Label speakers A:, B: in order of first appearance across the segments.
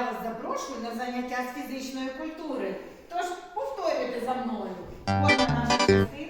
A: я вас запрошую на заняття з фізичної культури. Тож повторюйте за мною. Кожна наша частина,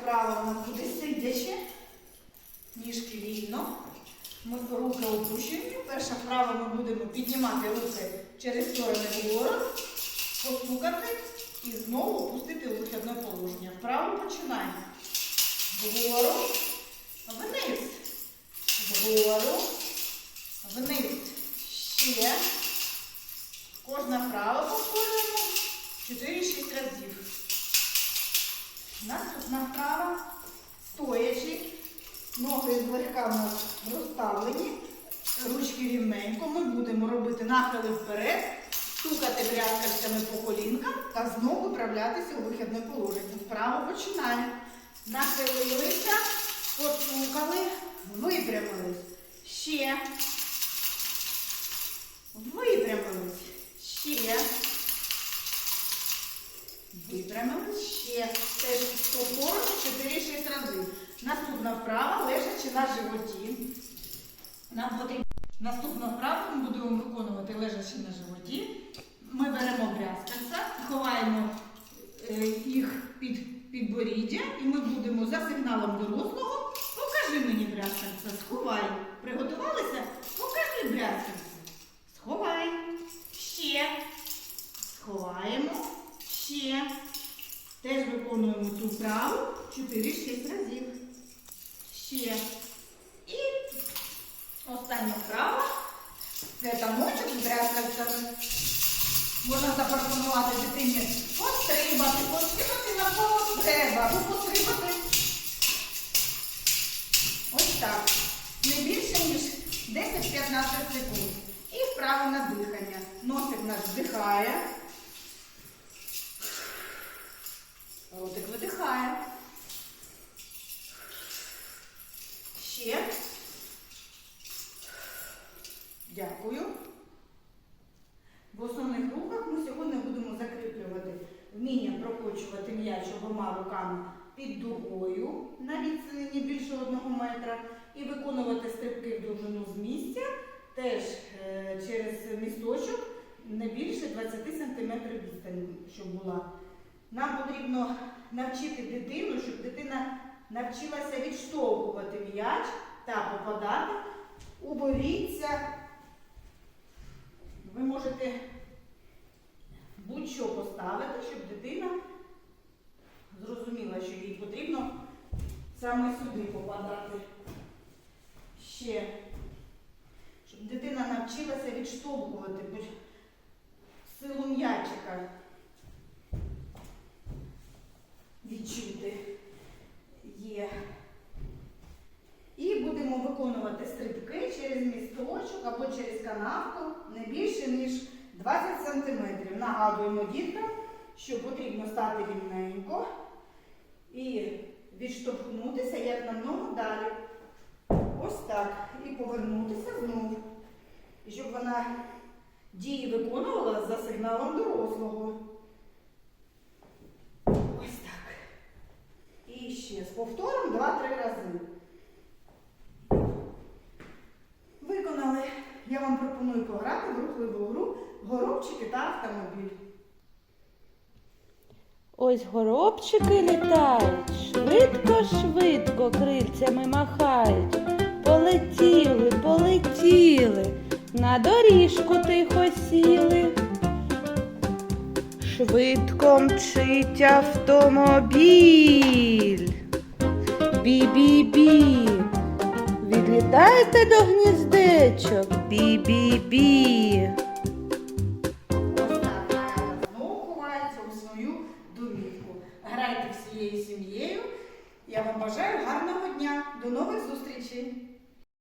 A: вправа у нас буде сидячи, ніжки вільно. Ми руки опущені. Перша вправа ми будемо піднімати руки через сторони вгору, постукати і знову опустити вихідне положення. Вправо починаємо. Вгору, вниз. Вгору, вниз. Ще. Кожна вправа повторюємо 4-6 разів. Наступна вправа. Стоячи. Ноги злегка в нас розставлені. Ручки рівненько. Ми будемо робити нахили вперед, стукати брязкальцями по колінкам та знову вправлятися у вихідне положення. Вправо починаємо. Нахилилися, постукали, випрямились. Ще. Випрямились. Ще. Випрямились. Ще. Теж повторно 4-6 разів. Наступна вправа лежачи на животі. Нам потрібно. Наступна вправу ми будемо виконувати лежачи на животі. Ми беремо брязкальця, ховаємо е, їх під підборіддя і ми будемо за сигналом дорослого. Покажи мені брязкальця, сховай. Приготувалися? Покажи брязкальця. Сховай. Ще. Сховаємо. Ще. Теж виконуємо цю вправу 4-6 разів. Ще. І остання вправа. Це тамочок брязкальцями. Можна запропонувати дитині пострибати, пострибати навколо треба, або пострибати. Ось так. Не більше, ніж 10-15 секунд. І вправо на дихання. Носик наш вдихає. Дякую. В основних рухах ми сьогодні будемо закріплювати вміння прокочувати м'яч обома руками під дугою на відстані більше одного метра і виконувати стрибки в довжину з місця теж е, через місточок не більше 20 см відстані, щоб була. Нам потрібно навчити дитину, щоб дитина навчилася відштовхувати м'яч та попадати у боріться. Можете будь-що поставити, щоб дитина зрозуміла, що їй потрібно саме сюди попадати. Ще. Щоб дитина навчилася відштовхувати силу м'ячика. Відчути є. І будемо виконувати стрибки через місточок або через канавку не більше, ніж 20 см. Нагадуємо діткам, що потрібно стати рівненько і відштовхнутися як намного далі. Ось так. І повернутися знову. І щоб вона дії виконувала за сигналом дорослого. Ось Повторимо 2-3 рази. Виконали. Я вам пропоную пограти в рухливу гру горобчики та автомобіль.
B: Ось горобчики літають, швидко-швидко крильцями махають. Полетіли, полетіли, на доріжку тихо сіли. Швидко мчить автомобіль. Бі-бі-бі. Відлітайте до гніздечок. Бі-бі-бі.